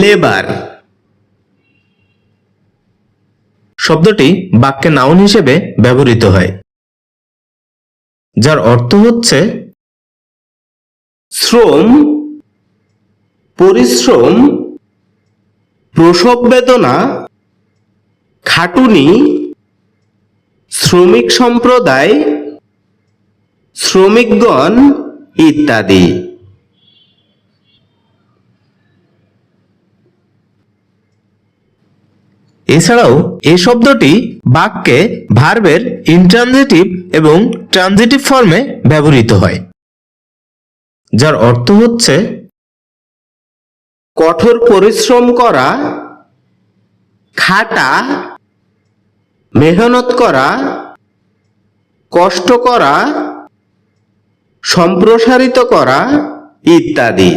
Labour. শব্দটি বাক্যে noun হিসেবে ব্যবহৃত হয়, যার অর্থ হচ্ছে শ্রম, পরিশ্রম, প্রসব বেদনা, খাটুনি, শ্রমিক সম্প্রদায়, শ্রমিকগণ ইত্যাদি। এছাড়াও, এই শব্দটি বাক্যে ভার্বের ইনট্রানজিটিভ এবং ট্রানজিটিভ ফর্মে ব্যবহৃত হয়, যার অর্থ হচ্ছে কঠোর পরিশ্রম করা, খাটা, মেহনত করা, কষ্ট করা, সম্প্রসারিত করা ইত্যাদি।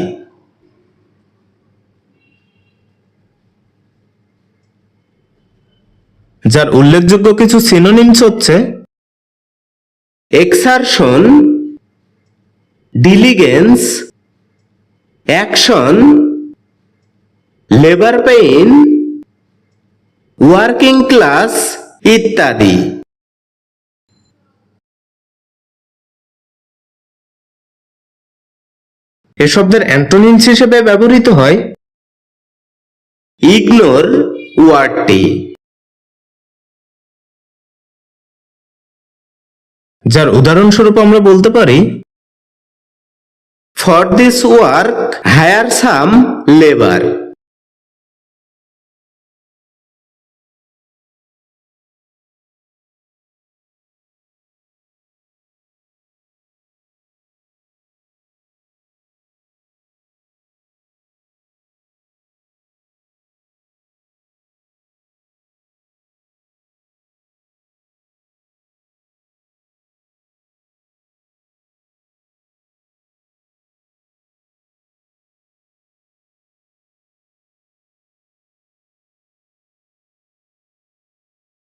যার উল্লেখযোগ্য কিছু সিনোনিমস হচ্ছে exertion diligence action labour pain working class ইত্যাদি। এ শব্দের অ্যান্টোনিমস হিসেবে ব্যবহৃত হয় ইগনোর ওয়ার্ডটি যার উদাহরণস্বরূপ আমরা বলতে পারি for this work hire some labour